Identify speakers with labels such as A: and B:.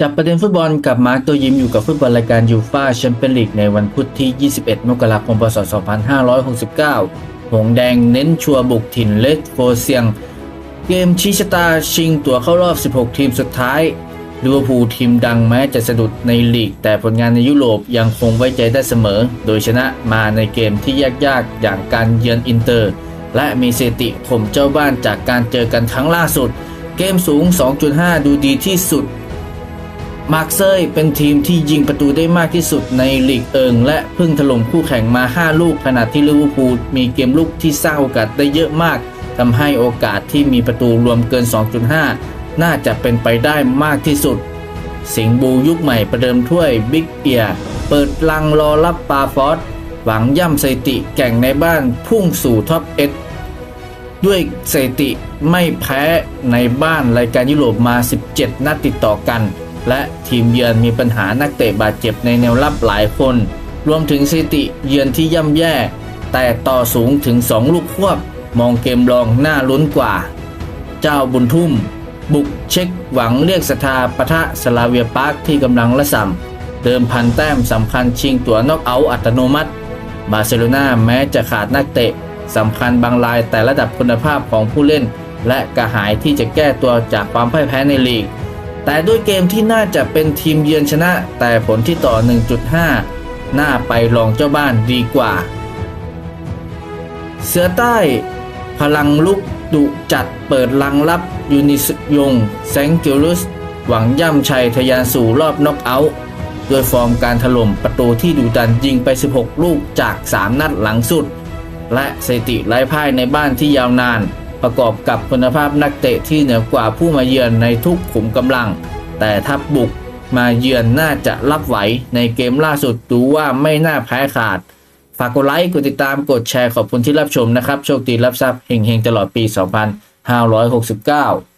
A: จับประเด็นฟุตบอลกับมาร์กตัวยิ้มอยู่กับฟุตบอลรายการยูฟ่าแชมเปี้ยนลีกในวันพุธที่ 21 มกราคม พศ 2569 หงแดงเน้นชัวบุกถิ่นเลสโฟเซียง เกมชี้ชะตาชิงตั๋วเข้ารอบ 16 ทีมสุดท้ายลิเวอร์พูลทีมดังแม้จะสะดุดในลีก แต่ผลงานในยุโรปยังคงไว้ใจได้เสมอ โดยชนะมาในเกมที่ยากๆ อย่างการเยือนอินเตอร์ และมีสถิติข่มเจ้าบ้านจากการเจอกันครั้งล่าสุด เกมสูง 2.5 ดูดีที่สุด มาร์กเซยเป็นทีมที่ยิงประตูได้มากที่สุดในลีกเอิง และเพิ่งถล่มคู่แข่งมา 5 ลูกขณะที่ลิเวอร์พูลมีเกมลุกที่สร้างโอกาสได้เยอะมากทำให้โอกาสที่มีประตูรวมเกิน 2.5 น่าจะเป็นไปได้มากที่สุด สิงบูยุคใหม่ประเดิมถ้วยบิ๊กเอียเปิดลังรอรับปาฟอสหวังย่ำสถิติแก่งในบ้านพุ่งสู่ท็อปเอ็ด้วยสถิติไม่แพ้ในบ้านรายการยุโรปมา 17 นัดติดต่อกัน และทีมเยือนมีปัญหานักเตะบาดเจ็บในแนวรับหลายคน รวมถึงสถิติเยือนที่ย่ำแย่ แต่ต่อสูงถึง 2 ลูกควบ มองเกมรองน่าลุ้นกว่า เจ้าบุญทุ่ม บุกเช็คหวังเรียกสถาปะทะสลาเวียปาร์คที่กำลังละส่ำเดิมพันแต้มสำคัญชิงตัวนอกเอาท์อัตโนมัติ บาร์เซโลนาแม้จะขาดนักเตะสำคัญบางรายแต่ระดับคุณภาพของผู้เล่น และกระหายที่จะแก้ตัวจากความพ่ายแพ้ในลีก แต่ด้วยเกมที่น่าจะเป็นทีมเยือนชนะ แต่ผลที่ต่อ 1.5 น่าไปรองเจ้าบ้านดีกว่า เสือใต้ พลังลุกดุจัดเปิดลังรับยูนิสยงแซงกิลุส หวังย่ำชัยทะยานสู่รอบน็อกเอาท์ด้วยฟอร์มการถล่มประตูที่ดุดันยิงไป 16 ลูกจาก 3 นัดหลังสุด และสถิติไร้พ่ายในบ้านที่ยาวนาน ประกอบกับคุณภาพนักเตะที่เหนือกว่าผู้มาเยือนในทุกขุมกำลัง แต่ทัพบุกมาเยือนน่าจะรับไหวในเกมล่าสุดดูว่าไม่น่าแพ้ขาด ฝากกดไลค์กดติดตามกดแชร์ขอบคุณที่รับชมนะครับ โชคดีรับทรัพย์เฮงๆ ตลอดปี 2569